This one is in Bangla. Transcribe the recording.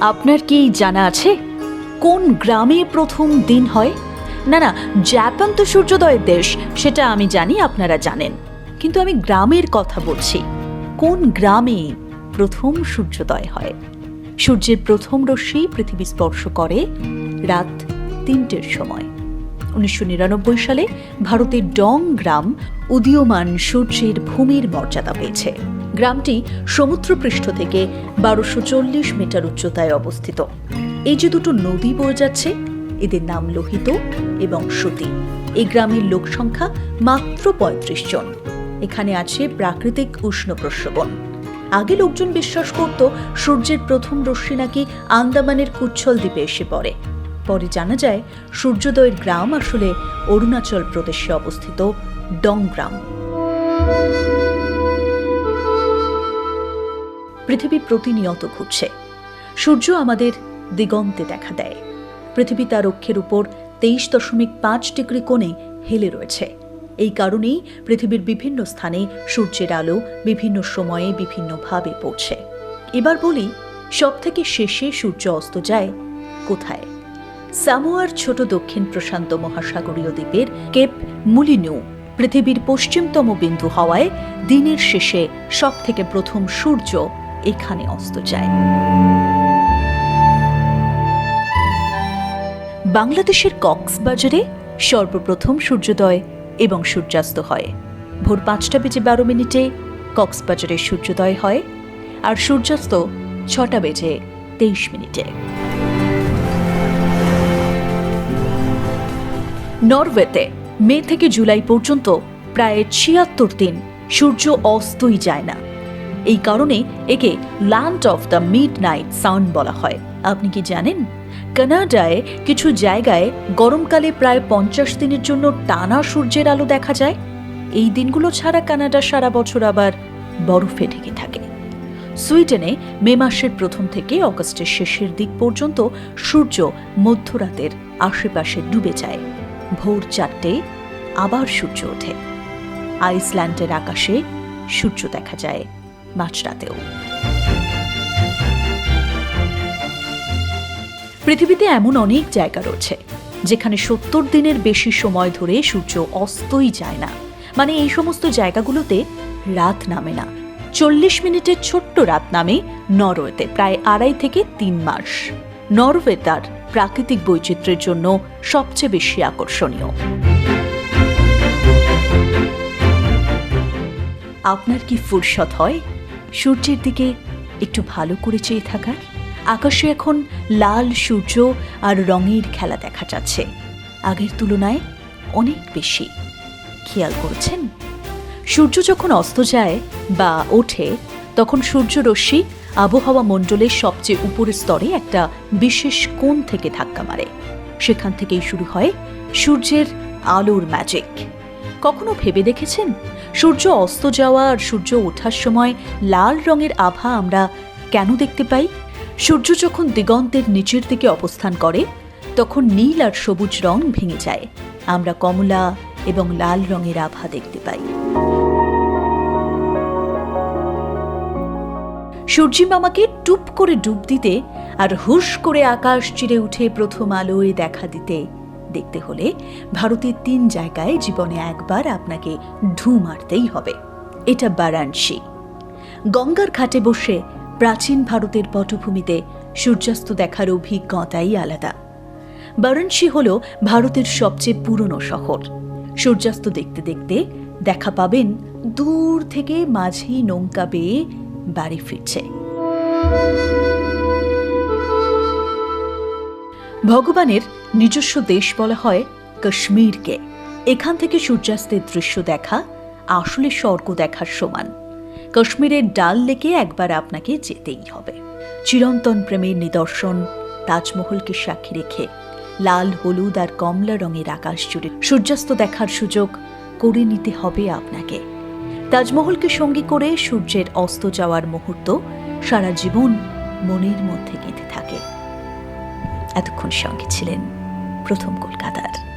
আপনার কি জানা আছে? কোন গ্রামে প্রথম দিন হয়? না না, জাপান তো সূর্যোদয়ের দেশ, সেটা আমি জানি, আপনারা জানেন। কিন্তু আমি গ্রামের কথা বলছি। কোন গ্রামে প্রথম সূর্যোদয় হয়? সূর্যের প্রথম রশ্মি পৃথিবী স্পর্শ করে রাত তিনটের সময়। উনিশশো নিরানব্বই সালে ভারতের ডং গ্রাম উদীয়মান সূর্যের ভূমির মর্যাদা পেয়েছে। গ্রামটি সমুদ্রপৃষ্ঠ থেকে বারোশো চল্লিশ মিটার উচ্চতায় অবস্থিত। এই যে দুটো নদী বয়ে যাচ্ছে, এদের নাম লোহিত এবং সতী। এই গ্রামের লোক সংখ্যা মাত্র পঁয়ত্রিশ জন। এখানে আছে প্রাকৃতিক উষ্ণ প্রস্রবণ। আগে লোকজন বিশ্বাস করত, সূর্যের প্রথম রশ্মি নাকি আন্দামানের কুচ্ছল দ্বীপে এসে পড়ে। পরে জানা যায়, সূর্যোদয়ের গ্রাম আসলে অরুণাচল প্রদেশে অবস্থিত ডং গ্রাম। পৃথিবী প্রতিনিয়ত ঘুরছে। সূর্য আমাদের দিগন্তে দেখা দেয়। পৃথিবী তার অক্ষের উপর তেইশ দশমিক পাঁচ ডিগ্রি কোণে হেলে রয়েছে। এই কারণেই পৃথিবীর বিভিন্ন স্থানে সূর্যের আলো বিভিন্ন সময়ে বিভিন্নভাবে পড়ছে। এবার বলি সব থেকে শেষে সূর্য অস্ত যায় কোথায়? সামোয়ার ছোট দক্ষিণ প্রশান্ত মহাসাগরীয় দ্বীপের কেপ মুলিনু পৃথিবীর পশ্চিমতম বিন্দু হওয়ায় দিনের শেষে সব থেকে প্রথম সূর্য এখানে অস্ত যায়। বাংলাদেশের কক্সবাজারে সর্বপ্রথম সূর্যোদয় এবং সূর্যাস্ত হয়। ভোর পাঁচটা বেজে বারো মিনিটে কক্সবাজারে সূর্যোদয় হয় আর সূর্যাস্ত ছটা বেজে তেইশ মিনিটে। নরওয়েতে মে থেকে জুলাই পর্যন্ত প্রায় ছিয়াত্তর দিন সূর্য অস্তই যায় না। এই কারণে একে land of the midnight sound বলা হয়। আপনি কি জানেন? কানাডায় কিছু জায়গায় গরমকালে প্রায় পঞ্চাশ দিনের জন্য টানা সূর্যের আলো দেখা যায়। এই দিনগুলো ছাড়া কানাডা সারা বছর আবার বরফে ঢেকে থাকে। সুইডেনে মে মাসের প্রথম থেকে অগস্টের শেষের দিক পর্যন্ত সূর্য মধ্যরাতের আশেপাশে ডুবে যায়। ভোর চারটে আবার সূর্য ওঠে। আইসল্যান্ডের আকাশে সূর্য দেখা যায়। মাঝরাতেও। পৃথিবীতে এমন অনেক জায়গা রয়েছে, যেখানে সত্তর দিনের বেশি সময় ধরে সূর্য অস্তই যায় না। মানে এই সমস্ত জায়গাগুলোতে রাত নামে না। চল্লিশ মিনিটের ছোট্ট রাত নামে নরওয়েতে প্রায় আড়াই থেকে তিন মাস। নরওয়ে তার প্রাকৃতিক বৈচিত্র্যের জন্য সবচেয়ে বেশি আকর্ষণীয়। আপনার কি ফুরসত হয়? সূর্যের দিকে একটু ভালো করে চেয়ে থাকার। আকাশে এখন লাল সূর্য আর রঙের খেলা দেখা যাচ্ছে। আগের তুলনায় অনেক বেশি। খেয়াল করেছেন? সূর্য যখন অস্ত যায় বা ওঠে, তখন সূর্য রশ্মি আবহাওয়া মণ্ডলের সবচেয়ে উপরের স্তরে একটা বিশেষ কোণ থেকে ধাক্কা মারে। সেখান থেকেই শুরু হয় সূর্যের আলোর ম্যাজিক কখনো ভেবে দেখেছেন? সূর্য অস্ত যাওয়া আর সূর্য ওঠার সময় লাল রঙের আভা আমরা কেন দেখতে পাই? সূর্য যখন দিগন্তের নিচের দিকে অবস্থান করে, তখন নীল আর সবুজ রং ভেঙে যায়। আমরা কমলা এবং লাল রঙের আভা দেখতে পাই। সূর্যি মামাকে টুপ করে ডুব দিতে আর হুশ করে আকাশ চিরে উঠে প্রথম আলোয় দেখা দিতে দেখতে হলে ভারতের তিন জায়গায় জীবনে একবার আপনাকে ঢু মারতেই হবে। এটা বারাণসী। গঙ্গার ঘাটে বসে প্রাচীন ভারতের পটভূমিতে সূর্যাস্ত দেখার অভিজ্ঞতাই আলাদা। বারাণসী হল ভারতের সবচেয়ে পুরনো শহর। সূর্যাস্ত দেখতে দেখতে দেখা পাবেন দূর থেকে মাঝি নৌকা বেয়ে বাড়ি ফিরছে। ভগবানের নিজস্ব দেশ বলা হয় কাশ্মীরকে। এখান থেকে সূর্যাস্তের দৃশ্য দেখা, আসলে স্বর্গ দেখার সমান। কাশ্মীরের ডাল লেকে একবার আপনাকে যেতেই হবে। চিরন্তন প্রেমের নিদর্শন, তাজমহলকে সাক্ষী রেখে লাল, হলুদ আর কমলা রঙের আকাশ জুড়ে সূর্যাস্ত দেখার সুযোগ করে নিতে হবে আপনাকে। তাজমহলকে সঙ্গী করে সূর্যের অস্ত যাওয়ার মুহূর্ত সারা জীবন মনের মধ্যে গেঁথে থাকে। এতক্ষণ সঙ্গে ছিলেন প্রথম কলকাতার।